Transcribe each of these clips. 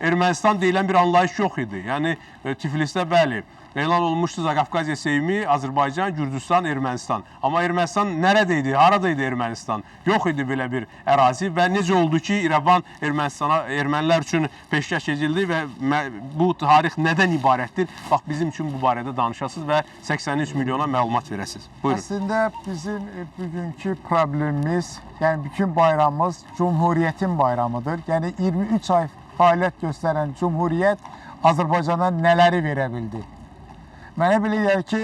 Ermənistan deyilən bir anlayış yox idi. Yəni e, Tiflisdə bəli elan olmuşdu Zaqafqaziya Seymi, Azərbaycan, Gürcüstan, Ermənistan. Amma Ermənistan nərədə idi? Harada idi Ermənistan? Yox idi belə bir ərazi və necə oldu ki, İrəvan Ermənistana ermənilər üçün peşkəş edildi və bu tarix nədən ibarətdir? Bax bizim üçün bu barədə danışasınız və 83 milyona məlumat verəsiniz. Buyurun. Əslində bizim e, bugünkü problemimiz, yəni bütün bayramımız Cumhuriyyətin bayramıdır. Yəni 23 ay fəaliyyət göstərən Cumhuriyyət Azərbaycana nələri verə bildi? Mənə gəlir ki,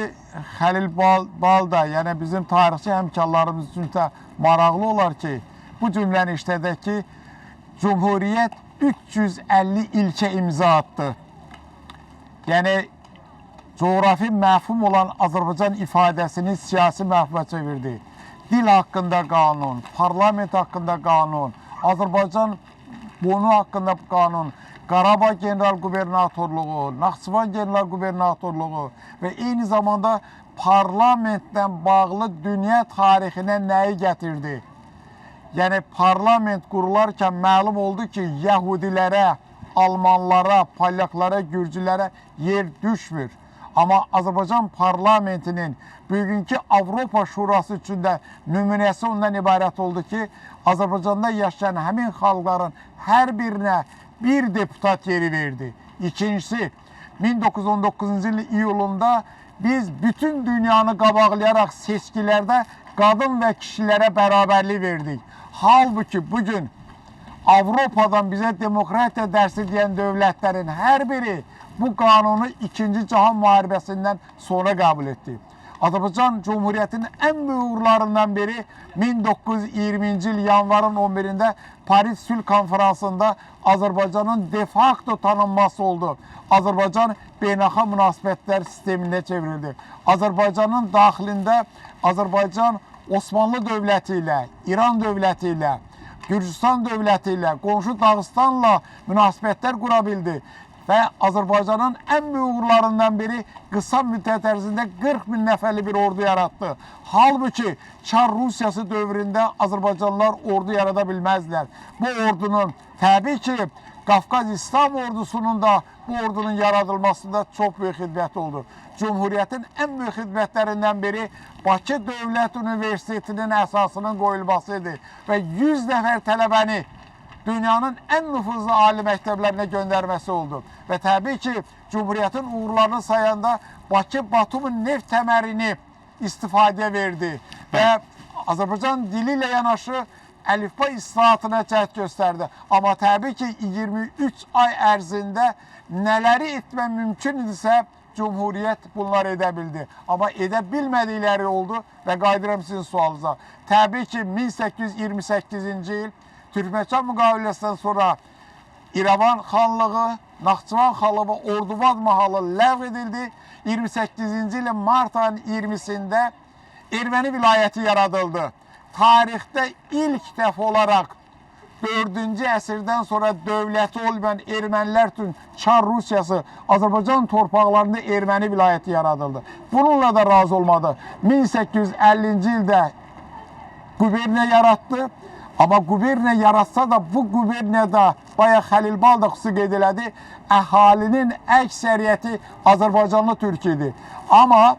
Xəlil Bal, Bal da, yəni bizim tarixçi həmkarlarımız üçün də maraqlı olar ki, bu cümləni işlədək ki, Cumhuriyyət 350 ilkə imza attı. Yəni coğrafi məfhum olan Azərbaycan ifadəsini siyasi məfhuma çevirdi. Dil haqqında qanun, parlament haqqında qanun, Azərbaycan bunu haqqında qanun, Qarabağ general qubernatorluğu, Naxçıvan general qubernatorluğu və eyni zamanda parlamentlə bağlı dünya tarixinə nəyi gətirdi? Yəni parlament qurularkən məlum oldu ki, Yəhudilərə, Almanlara, Polyaklara, Gürcülərə yer düşmür. Amma Azərbaycan parlamentinin bugünkü Avropa Şurası üçün də nümunəsi ondan ibarət oldu ki, Azərbaycanda yaşayan həmin xalqların hər birinə bir deputat yeri verdi. İkincisi, 1919-cu ilin iyulunda biz bütün dünyanı qabaqlayaraq seçkilərdə qadın və kişilərə bərabərlik verdik. Halbuki bugün Avropadan bizə demokratiya dərsi deyən dövlətlərin hər biri bu qanunu 2-ci Cahan müharibəsindən sonra qəbul etdi. Azərbaycan Cumhuriyyətinin ən böyük uğurlarından biri 1920-ci il yanvarın 11-də Paris Sülh Konferansında Azərbaycanın de facto tanınması oldu. Azərbaycan beynəlxalq münasibətlər sisteminə çevrildi. Azərbaycanın daxilində Azərbaycan Osmanlı dövləti ilə, İran dövləti ilə, Gürcüstan dövləti ilə, qonşu Dağıstanla münasibətlər qura bildi və Azərbaycanın ən böyük uğurlarından biri qısa müddət ərzində 40 min nəfərli bir ordu yaratdı. Halbuki Çar Rusiyası dövründə Azərbaycanlılar ordu yarada bilməzdilər. Bu ordunun təbii ki, Qafqaz İslam ordusunun da bu ordunun yaradılmasında çox böyük xidməti oldu. Cumhuriyyətin ən böyük xidmətlərindən biri Bakı Dövlət Universitetinin əsasının qoyulması idi və 100 nəfər tələbəni dünyanın ən nüfuzlu ali məktəblərinə göndərməsi oldu. Və təbii ki, Cumhuriyyətin uğurlarını sayanda Bakı Batumun neft təmərini istifadəyə verdi və Azərbaycan dili ilə yanaşı əlifba islahatına cəhd göstərdi. Amma təbii ki, 23 ay ərzində nələri etmə mümkün idisə, Cumhuriyyət bunlar edə bildi. Amma edə bilmədikləri oldu və qayıdıram sizin sualınıza. Təbii ki, 1828-ci il Türkməçan müqaviləsindən sonra İrəvan xanlığı, Naxçıvan xanlığı və Ordubad mahalı ləğv edildi. 28-ci ilin mart ayının 20-sində Erməni vilayəti yaradıldı. Tarixdə ilk dəfə olaraq 4-cü əsrdən sonra dövləti olmayan ermənilər üçün Çar Rusiyası Azərbaycan torpaqlarında erməni vilayəti yaradıldı. Bununla da razı olmadı. 1850-ci ildə quberniya yaratdı. Amma quberniya yaratsa da bu quberniyada bayaq Xəlil Bal da xüsusi qeyd elədi, əhalinin əksəriyyəti Azərbaycanlı türk idi. Amma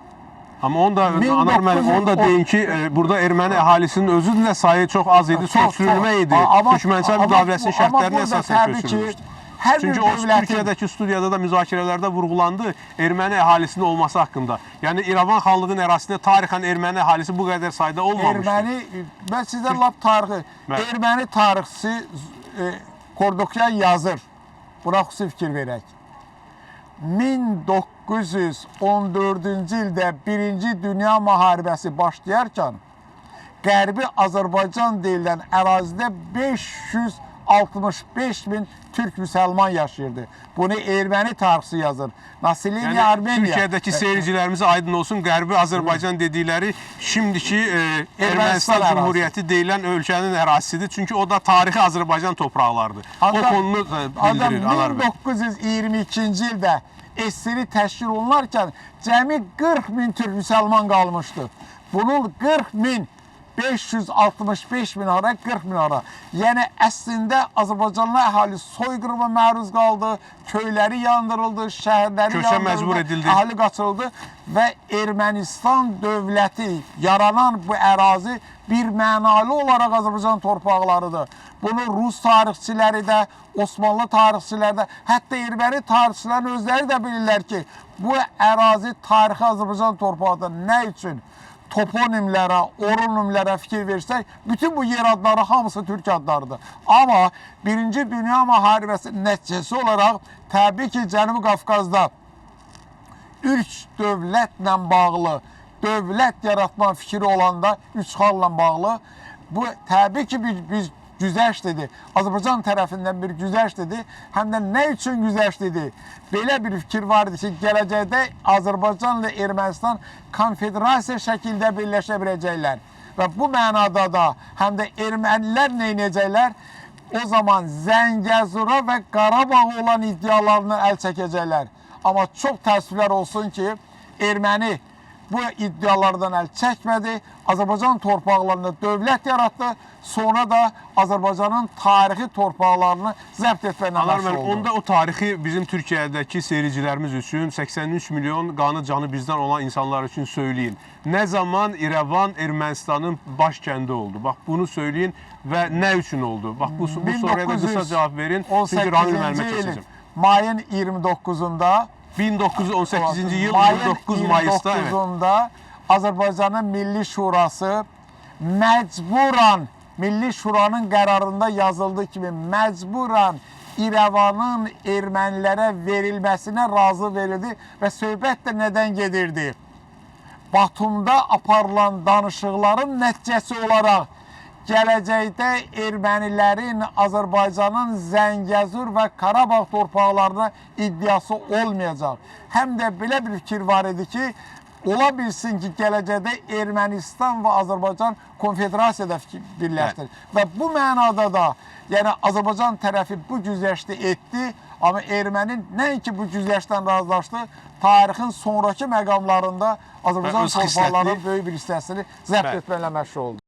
Amma onu da 1900 Anar müəllim, onu da deyin ki, e, burada erməni əhalisinin özünün də sayı çox az idi, köçürülmə idi. Türkmənistan müqaviləsinin şərtlərinə əsasən köçürülmüşdü. Hər bir Çünki o Türkiyədəki studiyada da müzakirələrdə vurğulandı erməni əhalisinin olması haqqında. Yəni İrəvan xanlığının ərazisində tarixən erməni əhalisi bu qədər sayda olmamışdı. Erməni, mən sizə lap tarixi, Bəli. erməni tarixçisi e, Kordokyan yazır. Buna xüsusi fikir verək. 1914-cü ildə 1-ci Dünya müharibəsi başlayarkən Qərbi Azərbaycan deyilən ərazidə 565 min türk müsəlman yaşayırdı. Bunu erməni tarixçisi yazır. Nasilini Yəni Armeniya. Türkiyədəki seyircilərimizə aydın olsun, Qərbi Azərbaycan dedikləri şimdiki e, Ermənistan. Cumhuriyyəti deyilən ölkənin ərazisidir. Çünki o da tarixi Azərbaycan torpaqlarıdır. O Adam- konunu e, Adam bildirir bəy. 1922-ci ildə SSR təşkil olunarkən cəmi 40 min türk müsəlman qalmışdı. Bunun 40 min 565 min ara, 40 min ara. Yəni əslində Azərbaycanlı əhali soyqırıma məruz qaldı, köyləri yandırıldı, şəhərləri Köçə yandırıldı, məcbur edildi. əhali qaçırıldı və Ermənistan dövləti yaranan bu ərazi bir mənalı olaraq Azərbaycan torpaqlarıdır. Bunu Rus tarixçiləri də, Osmanlı tarixçiləri də, hətta erməni tarixçilərin özləri də bilirlər ki, bu ərazi tarixi Azərbaycan torpağıdır. Nə üçün? Toponimlərə, oronimlərə fikir versək, bütün bu yer adları hamısı türk adlarıdır. Amma Birinci Dünya müharibəsi nəticəsi olaraq təbii ki, Cənubi Qafqazda üç dövlətlə bağlı dövlət yaratma fikri olanda üç xalla bağlı bu təbii ki bir, bir güzəştdir. Azərbaycan tərəfindən bir güzəştdir. Həm də nə üçün güzəştdir? Belə bir fikir var idi ki, gələcəkdə Azərbaycanla Ermənistan konfederasiya şəkildə birləşə biləcəklər. Və bu mənada da həm də ermənilər nə edəcəklər? O zaman Zəngəzura və Qarabağ olan iddialarını əl çəkəcəklər. Amma çox təəssüflər olsun ki, erməni bu iddialardan əl çəkmədi. Azərbaycan torpaqlarında dövlət yaratdı. Sonra da Azərbaycanın tarixi torpaqlarını zəbt etməklə məşğul oldu. onda o tarixi bizim Türkiyədəki seyircilərimiz üçün 83 milyon qanı canı bizdən olan insanlar üçün söyləyin. Nə zaman İrəvan Ermənistanın baş kəndi oldu? Bax bunu söyləyin və nə üçün oldu? Bax bu, bu soruya da qısa cavab verin. Çünki Rahil müəllimə 18-ci ilin keçəcəm. mayın 29-da 1918-ci yıl Mayın 29 Mayısda evet. 29-da Azərbaycanın Milli Şurası məcburan Milli Şuranın qərarında yazıldığı kimi məcburan İrəvanın ermənilərə verilməsinə razı verildi və söhbət də nədən gedirdi? Batumda aparılan danışıqların nəticəsi olaraq gələcəkdə ermənilərin Azərbaycanın Zəngəzur və Qarabağ torpaqlarına iddiası olmayacaq. Həm də belə bir fikir var idi ki, ola bilsin ki, gələcəkdə Ermənistan və Azərbaycan konfederasiyada fikir birləşdirir. Və bu mənada da, yəni Azərbaycan tərəfi bu güzəşti etdi, amma erməni nəinki bu güzəştdən razılaşdı, tarixin sonrakı məqamlarında Azərbaycan torpaqlarının böyük bir hissəsini zəbt etməklə məşğul oldu.